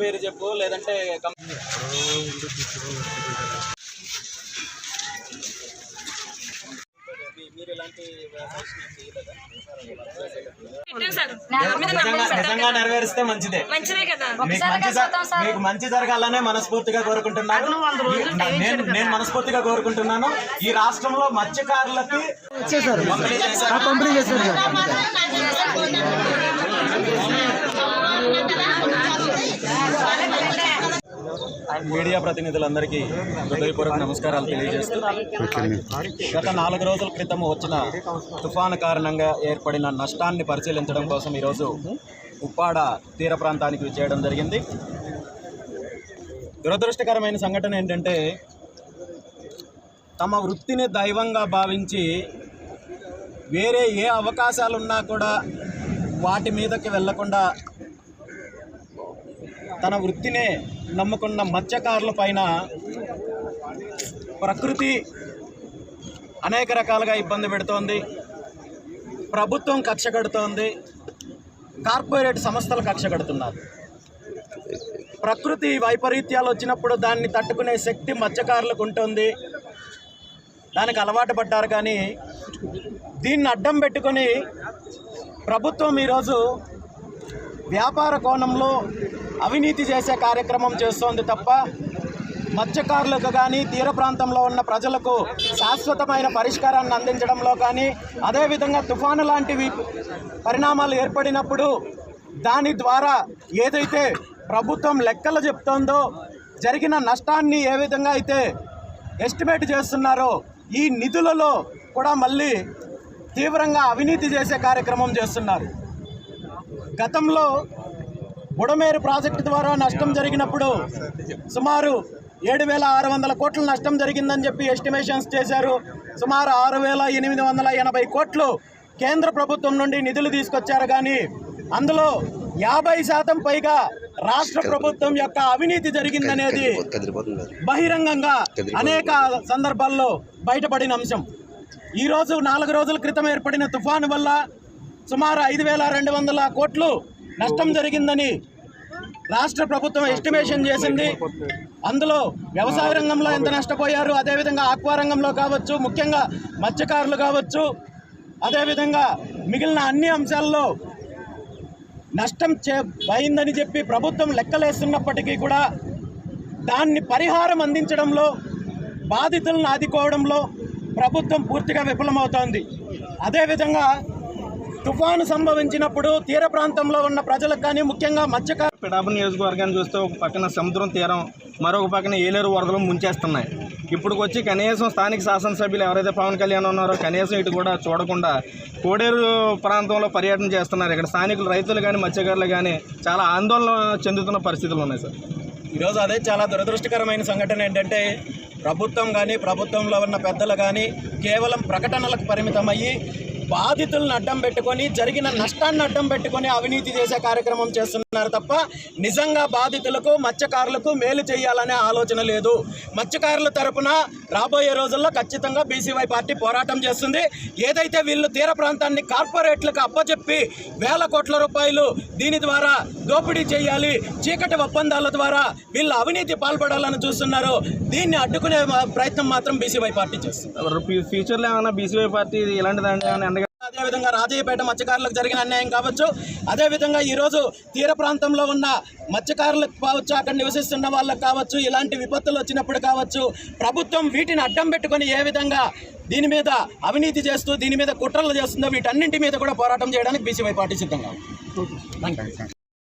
పేరు చెప్పు లేదంటే మీరు ఇలాంటి నిజంగా. నెరవేరిస్తే మంచిదే. మంచిదే కదా. మీకు మంచి జ- మీకు మంచి జరగాలనే మనస్ఫూర్తిగా కోరుకుంటున్నాను. నేను నేను మనస్ఫూర్తిగా కోరుకుంటున్నాను. ఈ రాష్ట్రంలో మత్స్యకారులకి పంపిణీ చేశారు. మీడియా ప్రతినిధులందరికీ హృదయపూర్వక నమస్కారాలు తెలియజేస్తూ గత నాలుగు రోజుల క్రితం వచ్చిన తుఫాను కారణంగా ఏర్పడిన నష్టాన్ని పరిశీలించడం కోసం ఈరోజు ఉప్పాడ తీర ప్రాంతానికి చేయడం జరిగింది. దురదృష్టకరమైన సంఘటన ఏంటంటే తమ వృత్తిని దైవంగా భావించి వేరే ఏ అవకాశాలు ఉన్నా కూడా వాటి మీదకి వెళ్ళకుండా తన వృత్తినే నమ్ముకున్న మత్స్యకారుల పైన ప్రకృతి అనేక రకాలుగా ఇబ్బంది పెడుతోంది. ప్రభుత్వం కక్ష కడుతోంది. కార్పొరేట్ సంస్థలు కక్ష కడుతున్నారు. ప్రకృతి వైపరీత్యాలు వచ్చినప్పుడు దాన్ని తట్టుకునే శక్తి మత్స్యకారులకు ఉంటుంది. దానికి అలవాటు పడ్డారు కానీ దీన్ని అడ్డం పెట్టుకొని ప్రభుత్వం ఈరోజు వ్యాపార కోణంలో అవినీతి చేసే కార్యక్రమం చేస్తోంది తప్ప మత్స్యకారులకు కానీ తీర ప్రాంతంలో ఉన్న ప్రజలకు శాశ్వతమైన పరిష్కారాన్ని అందించడంలో కానీ అదేవిధంగా తుఫాను లాంటివి పరిణామాలు ఏర్పడినప్పుడు దాని ద్వారా ఏదైతే ప్రభుత్వం లెక్కలు చెప్తోందో జరిగిన నష్టాన్ని ఏ విధంగా అయితే ఎస్టిమేట్ చేస్తున్నారో ఈ నిధులలో కూడా మళ్ళీ తీవ్రంగా అవినీతి చేసే కార్యక్రమం చేస్తున్నారు. గతంలో బుడమేరు ప్రాజెక్టు ద్వారా నష్టం జరిగినప్పుడు సుమారు ఏడు వేల ఆరు వందల కోట్ల నష్టం జరిగిందని చెప్పి ఎస్టిమేషన్స్ చేశారు. సుమారు ఆరు వేల ఎనిమిది వందల ఎనభై కోట్లు కేంద్ర ప్రభుత్వం నుండి నిధులు తీసుకొచ్చారు. కానీ అందులో యాభై శాతం పైగా రాష్ట్ర ప్రభుత్వం యొక్క అవినీతి జరిగిందనేది బహిరంగంగా అనేక సందర్భాల్లో బయటపడిన అంశం. ఈరోజు నాలుగు రోజుల క్రితం ఏర్పడిన తుఫాను వల్ల సుమారు ఐదు వేల రెండు వందల కోట్లు నష్టం జరిగిందని రాష్ట్ర ప్రభుత్వం ఎస్టిమేషన్ చేసింది. అందులో వ్యవసాయ రంగంలో ఎంత నష్టపోయారు అదేవిధంగా ఆక్వా రంగంలో కావచ్చు ముఖ్యంగా మత్స్యకారులు కావచ్చు అదేవిధంగా మిగిలిన అన్ని అంశాల్లో నష్టం చే అయిందని చెప్పి ప్రభుత్వం లెక్కలేస్తున్నప్పటికీ కూడా దాన్ని పరిహారం అందించడంలో బాధితులను ఆదుకోవడంలో ప్రభుత్వం పూర్తిగా విఫలమవుతోంది. అదేవిధంగా తుఫాను సంభవించినప్పుడు తీర ప్రాంతంలో ఉన్న ప్రజలకు కానీ ముఖ్యంగా మత్స్యకారు పిడాపు నియోజకవర్గాన్ని చూస్తే ఒక పక్కన సముద్రం తీరం మరొక పక్కన ఏలేరు వరదలు ముంచేస్తున్నాయి. ఇప్పుడు వచ్చి కనీసం స్థానిక శాసనసభ్యులు ఎవరైతే పవన్ కళ్యాణ్ ఉన్నారో కనీసం ఇటు కూడా చూడకుండా కోడేరు ప్రాంతంలో పర్యటన చేస్తున్నారు. ఇక్కడ స్థానికులు రైతులు కానీ మత్స్యకారులు కానీ చాలా ఆందోళన చెందుతున్న పరిస్థితులు ఉన్నాయి సార్. ఈరోజు అదే చాలా దురదృష్టకరమైన సంఘటన ఏంటంటే ప్రభుత్వం కానీ ప్రభుత్వంలో ఉన్న పెద్దలు కానీ కేవలం ప్రకటనలకు పరిమితమయ్యి బాధితులను అడ్డం పెట్టుకొని జరిగిన నష్టాన్ని అడ్డం పెట్టుకొని అవినీతి చేసే కార్యక్రమం చేస్తున్నారు తప్ప నిజంగా బాధితులకు మత్స్యకారులకు మేలు చేయాలనే ఆలోచన లేదు. మత్స్యకారుల తరపున రాబోయే రోజుల్లో ఖచ్చితంగా బీసీవై పార్టీ పోరాటం చేస్తుంది. ఏదైతే వీళ్ళు తీర ప్రాంతాన్ని కార్పొరేట్లకు అప్పచెప్పి వేల కోట్ల రూపాయలు దీని ద్వారా దోపిడీ చేయాలి చీకటి ఒప్పందాల ద్వారా వీళ్ళు అవినీతి పాల్పడాలని చూస్తున్నారు దీన్ని అడ్డుకునే ప్రయత్నం మాత్రం బీసీవై పార్టీ చేస్తుంది. ఫ్యూచర్లో ఏమైనా బీసీవై పార్టీ ఇలాంటిదండి దాన్ని అదేవిధంగా రాజయ్యపేట మత్స్యకారులకు జరిగిన అన్యాయం కావచ్చు. అదేవిధంగా ఈరోజు తీర ప్రాంతంలో ఉన్న మత్స్యకారులకు కావచ్చు అక్కడ నివసిస్తున్న వాళ్ళకు కావచ్చు ఇలాంటి విపత్తులు వచ్చినప్పుడు కావచ్చు ప్రభుత్వం వీటిని అడ్డం పెట్టుకొని ఏ విధంగా దీని మీద అవినీతి చేస్తూ దీని మీద కుట్రలు చేస్తుందో వీటన్నింటి మీద కూడా పోరాటం చేయడానికి బీసీవై పార్టీ సిద్ధంగా